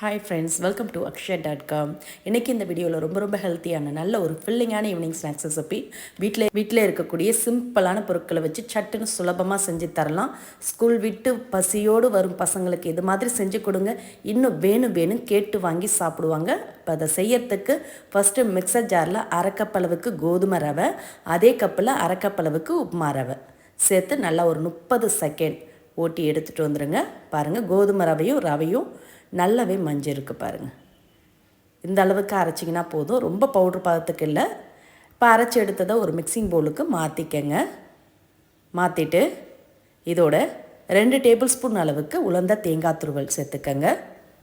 Hi friends welcome to Akshaya dot com இன்றைக்கி இந்த வீடியோவில் ரொம்ப ரொம்ப ஹெல்த்தியான நல்ல ஒரு ஃபில்லிங்கான ஈவினிங் ஸ்நாக்ஸ் ரெசிபி வீட்டில் வீட்டில் இருக்கக்கூடிய சிம்பிளான பொருட்களை வச்சு சட்டுன்னு சுலபமாக செஞ்சு தரலாம். ஸ்கூல் விட்டு பசியோடு வரும் பசங்களுக்கு இது மாதிரி செஞ்சு கொடுங்க. இன்னும் வேணும் வேணும் கேட்டு வாங்கி சாப்பிடுவாங்க. இப்போ அதை செய்யறதுக்கு ஃபஸ்ட்டு மிக்சர் ஜாரில் அரை அளவுக்கு கோதுமை ரவை அதே கப்பில் அரைக்கப்பளவுக்கு அளவுக்கு உப்புமா ரவை. சேர்த்து நல்லா ஒரு முப்பது செகண்ட் ஓட்டி எடுத்துகிட்டு வந்துடுங்க பாருங்கள் கோதுமை ரவையும் ரவையும் நல்லாவே மஞ்சள் இருக்குது பாருங்கள் இந்த அளவுக்கு அரைச்சிங்கன்னா போதும். ரொம்ப பவுட்ரு பதத்துக்கு இல்லை. இப்போ அரைச்சி எடுத்ததை ஒரு மிக்சிங் பவுலுக்கு மாற்றிக்கங்க மாற்றிட்டு இதோட ரெண்டு டேபிள் ஸ்பூன் அளவுக்கு உலர்ந்த தேங்காய் துருவல் சேர்த்துக்கங்க.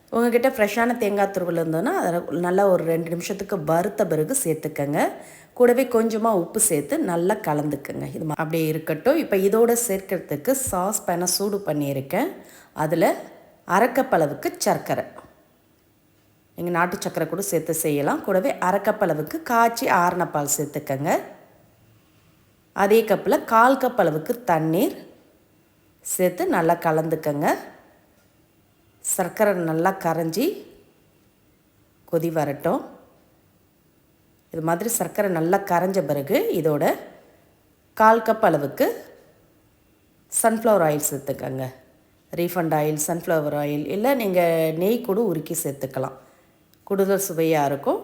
உங்ககிட்ட ஃப்ரெஷ்ஷான தேங்காய் துருவல் இருந்தோன்னா அதை நல்லா ஒரு ரெண்டு நிமிஷத்துக்கு வறுத்த பிறகு சேர்த்துக்கங்க. கூடவே கொஞ்சமாக உப்பு சேர்த்து நல்லா கலந்துக்குங்க. இது மா- அப்படியே இருக்கட்டும். இப்போ இதோட சேர்க்கறதுக்கு சாஸ் பேனை சூடு பண்ணியிருக்கேன். அதில் அரக்கப்பளவுக்கு சர்க்கரை. நீங்கள் நாட்டு சர்க்கரை கூட சேர்த்து செய்யலாம். கூடவே அரக்கப்பளவுக்கு காய்ச்சி ஆறின பால் சேர்த்துக்கங்க. அதே கப்பில் கால் கப் அளவுக்கு தண்ணீர் சேர்த்து நல்லா கலந்துக்கங்க. சர்க்கரை நல்லா கரைஞ்சி கொதி வரட்டும். இது மாதிரி சர்க்கரை நல்லா கரைஞ்ச பிறகு இதோட கால் கப் அளவுக்கு சன்ஃப்ளவர் ஆயில் சேர்த்துக்கங்க. ரீஃபண்ட் ஆயில் சன்ஃப்ளவர் ஆயில் இல்லை நீங்கள் நெய் கூட உருக்கி சேர்த்துக்கலாம். கூடுதல் சுவையாக இருக்கும்.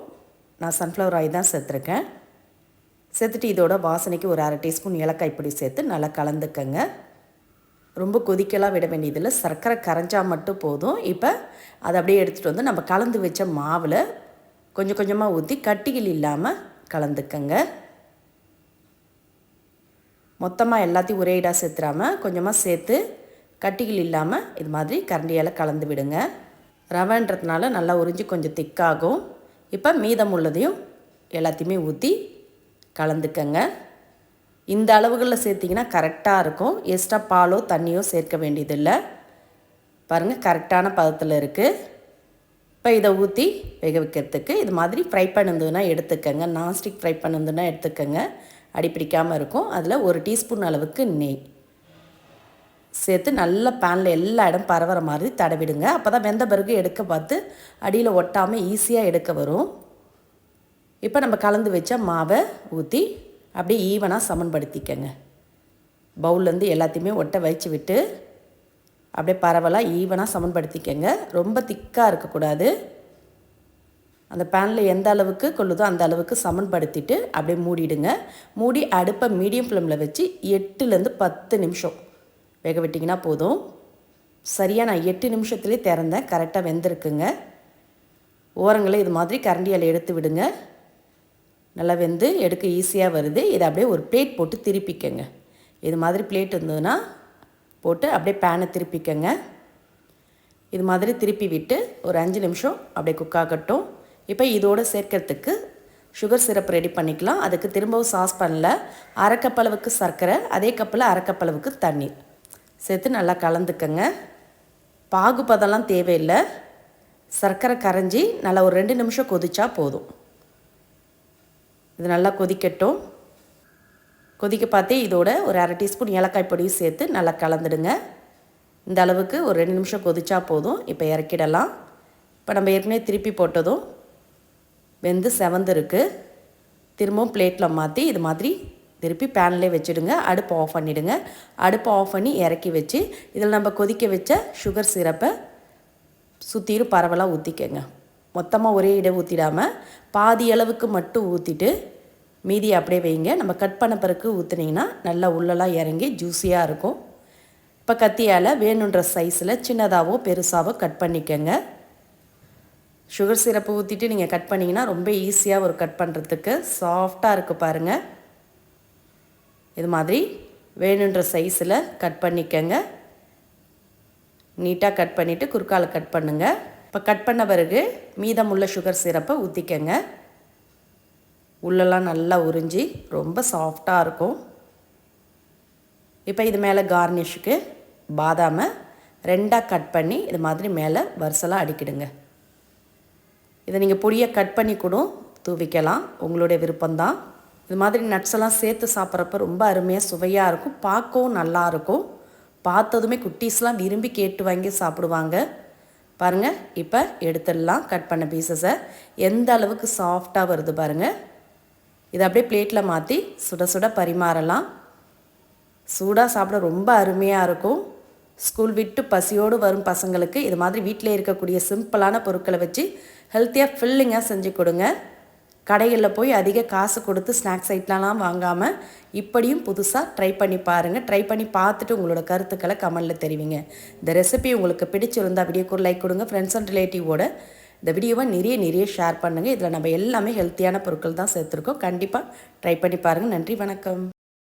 நான் சன்ஃப்ளவர் ஆயில் தான் சேர்த்துருக்கேன். சேர்த்துட்டு இதோட வாசனைக்கு ஒரு அரை டீஸ்பூன் ஏலக்காய் பொடி சேர்த்து நல்லா கலந்துக்கங்க. ரொம்ப கொதிக்கலாம் விட வேண்டியதில்லை. சர்க்கரை கரைஞ்சால் மட்டும் போதும். இப்போ அதை அப்படியே எடுத்துகிட்டு வந்து நம்ம கலந்து வச்ச மாவில் கொஞ்சம் கொஞ்சமாக ஊற்றி கட்டிகள் இல்லாமல் கலந்துக்கங்க. மொத்தமாக எல்லாத்தையும் ஒரே இடாக சேர்த்துறாமல் கொஞ்சமாக சேர்த்து கட்டிகள் இல்லாமல் இது மாதிரி கரண்டியால் கலந்து விடுங்க. ரவைன்றதுனால நல்லா உறிஞ்சி கொஞ்சம் திக்காகும். இப்போ மீதம் உள்ளதையும் எல்லாத்தையுமே ஊற்றி கலந்துக்கங்க. இந்த அளவுகளில் சேர்த்திங்கன்னா கரெக்டாக இருக்கும். எக்ஸ்ட்ரா பாலோ தண்ணியோ சேர்க்க வேண்டியதில்லை. பாருங்கள் கரெக்டான பதத்தில் இருக்குது இப்போ இதை ஊற்றி வேக வைக்கிறதுக்கு இது மாதிரி ஃப்ரை பண்ணுதுன்னா எடுத்துக்கங்க. நான்ஸ்டிக் ஃப்ரை பண்ணுதுன்னா எடுத்துக்கங்க. அடிப்பிடிக்காமல் இருக்கும். அதில் ஒரு டீஸ்பூன் அளவுக்கு நெய். சேர்த்து நல்லா பேனில் எல்லா இடம் பரவற மாதிரி தடவிடுங்க. அப்போ தான் வெந்த பிறகு எடுக்க பார்த்து அடியில் ஒட்டாமல் ஈஸியாக எடுக்க வரும். இப்போ நம்ம கலந்து வச்ச மாவை ஊற்றி அப்படியே ஈவனாக சமன்படுத்திக்கங்க. பவுல்லேருந்து எல்லாத்தையுமே ஒட்ட வச்சு விட்டு அப்படியே பரவலாக ஈவனாக சமன்படுத்திக்கங்க. ரொம்ப திக்காக இருக்கக்கூடாது. அந்த பேனில் எந்த அளவுக்கு கொள்ளுதோ அந்த அளவுக்கு சமன்படுத்திட்டு அப்படியே மூடிடுங்க. மூடி அடுப்பை மீடியம் ஃப்ளேமில் வச்சு எட்டுலேருந்து பத்து நிமிஷம் வேக விட்டிங்கன்னா போதும். சரியாக நான் எட்டு நிமிஷத்துலேயே திறந்தேன். கரெக்டாக வெந்திருக்குங்க. ஓரங்களை இது மாதிரி கரண்டியால் எடுத்து விடுங்க. நல்லா வெந்து எடுக்க ஈஸியாக வருது. இதை அப்படியே ஒரு பிளேட் போட்டு திருப்பிக்கங்க. இது மாதிரி பிளேட் இருந்ததுன்னா போட்டு அப்படியே பேனை திருப்பிக்கங்க. இது மாதிரி திருப்பி விட்டு ஒரு அஞ்சு நிமிஷம் அப்படியே குக் ஆகட்டும். இப்போ இதோடு சேர்க்கறதுக்கு சுகர் சிரப் ரெடி பண்ணிக்கலாம். அதுக்கு திரும்பவும் சாஸ் பண்ணல. அரைக்கப்பளவுக்கு சர்க்கரை அதே கப்பில் அரைக்கப்பளவுக்கு தண்ணீர். சேர்த்து நல்லா கலந்துக்கங்க. பாகுபதெல்லாம் தேவையில்லை. சர்க்கரை கரைஞ்சி நல்லா ஒரு ரெண்டு நிமிஷம் கொதிச்சா போதும். இது நல்லா கொதிக்கட்டும். கொதிக்க பார்த்தே இதோட ஒரு அரை டீஸ்பூன் ஏலக்காய் பொடியும் சேர்த்து நல்லா கலந்துடுங்க. இந்த அளவுக்கு ஒரு ரெண்டு நிமிஷம் கொதிச்சா போதும். இப்போ இறக்கிடலாம். இப்போ நம்ம ஏற்கனவே திருப்பி போட்டதும் வெந்து செவந்திருக்கு. திரும்பவும் பிளேட்டில் மாற்றி இது மாதிரி திருப்பி பேன்லேயே வச்சுடுங்க. அடுப்பை ஆஃப் பண்ணிவிடுங்க அடுப்பை ஆஃப் பண்ணி இறக்கி வச்சு இதில் நம்ம கொதிக்க வச்ச சுகர் சிரப்பை சுற்றிலும் பரவலாக ஊற்றிக்கங்க மொத்தமாக ஒரே இடம் ஊற்றிடாமல் பாதி அளவுக்கு மட்டும் ஊற்றிட்டு மீதி அப்படியே வைங்க. நம்ம கட் பண்ண பிறகு ஊற்றுனீங்கன்னா நல்லா உள்ளெல்லாம் இறங்கி ஜூஸியாக இருக்கும். இப்போ கத்தியால் வேணுன்ற சைஸில் சின்னதாகவோ பெருசாகவோ கட் பண்ணிக்கங்க. சுகர் சிரப்பு ஊற்றிட்டு நீங்கள் கட் பண்ணிங்கன்னா ரொம்ப ஈஸியாக ஒரு கட் பண்ணுறதுக்கு சாஃப்டாக இருக்குது பாருங்கள் இது மாதிரி வேணுன்ற சைஸில் கட் பண்ணிக்கங்க. நீட்டாக கட் பண்ணிவிட்டு குறுக்கால் கட் பண்ணுங்கள் இப்போ கட் பண்ண பிறகு மீதமுள்ள சுகர் சிரப்பை ஊற்றிக்கங்க உள்ளெல்லாம் நல்லா உறிஞ்சி ரொம்ப சாஃப்டாக இருக்கும். இப்போ இது மேலே கார்னிஷுக்கு பாதாமை ரெண்டாக கட் பண்ணி இது மாதிரி மேலே வரிசலாக அடிக்கிடுங்க. இதை நீங்கள் பொடியை கட் பண்ணி கூட தூவிக்கலாம். உங்களுடைய விருப்பம்தான். இது மாதிரி நட்ஸ் எல்லாம் சேர்த்து சாப்பிட்றப்ப ரொம்ப அருமையாக சுவையாக இருக்கும். பார்க்கவும் நல்லாயிருக்கும் பார்த்ததுமே குட்டீஸ்லாம் விரும்பி கேட்டு வாங்கி சாப்பிடுவாங்க. பாருங்கள் இப்போ எடுத்துடலாம் கட் பண்ண பீசஸை எந்த அளவுக்கு சாஃப்டாக வருது பாருங்கள் இதை அப்படியே பிளேட்டில் மாற்றி சுட சுட பரிமாறலாம். சூடாக சாப்பிட ரொம்ப அருமையாக இருக்கும். ஸ்கூல் விட்டு பசியோடு வரும் பசங்களுக்கு இது மாதிரி வீட்டில் இருக்கக்கூடிய சிம்பிளான பொருட்களை வச்சு ஹெல்த்தியாக ஃபில்லிங்காக செஞ்சு கொடுங்க. கடைகளில் போய் அதிக காசு கொடுத்து ஸ்நாக்ஸ் ஐட்டம்லாம் வாங்காமல் இப்படியும் புதுசாக ட்ரை பண்ணி பாருங்கள் ட்ரை பண்ணி பார்த்துட்டு உங்களோட கருத்துக்களை கமெண்டில் தெரிவிங்க. இந்த ரெசிபி உங்களுக்கு பிடிச்சிருந்தா வீடியோக்கு ஒரு லைக் கொடுங்க. ஃப்ரெண்ட்ஸ் அண்ட் ரிலேட்டிவோட இந்த வீடியோவை நிறைய நிறைய ஷேர் பண்ணுங்கள் இதில் நம்ம எல்லாமே ஹெல்த்தியான பொருட்கள் தான் சேர்த்துருக்கோம். கண்டிப்பாக ட்ரை பண்ணி பாருங்கள் நன்றி வணக்கம்.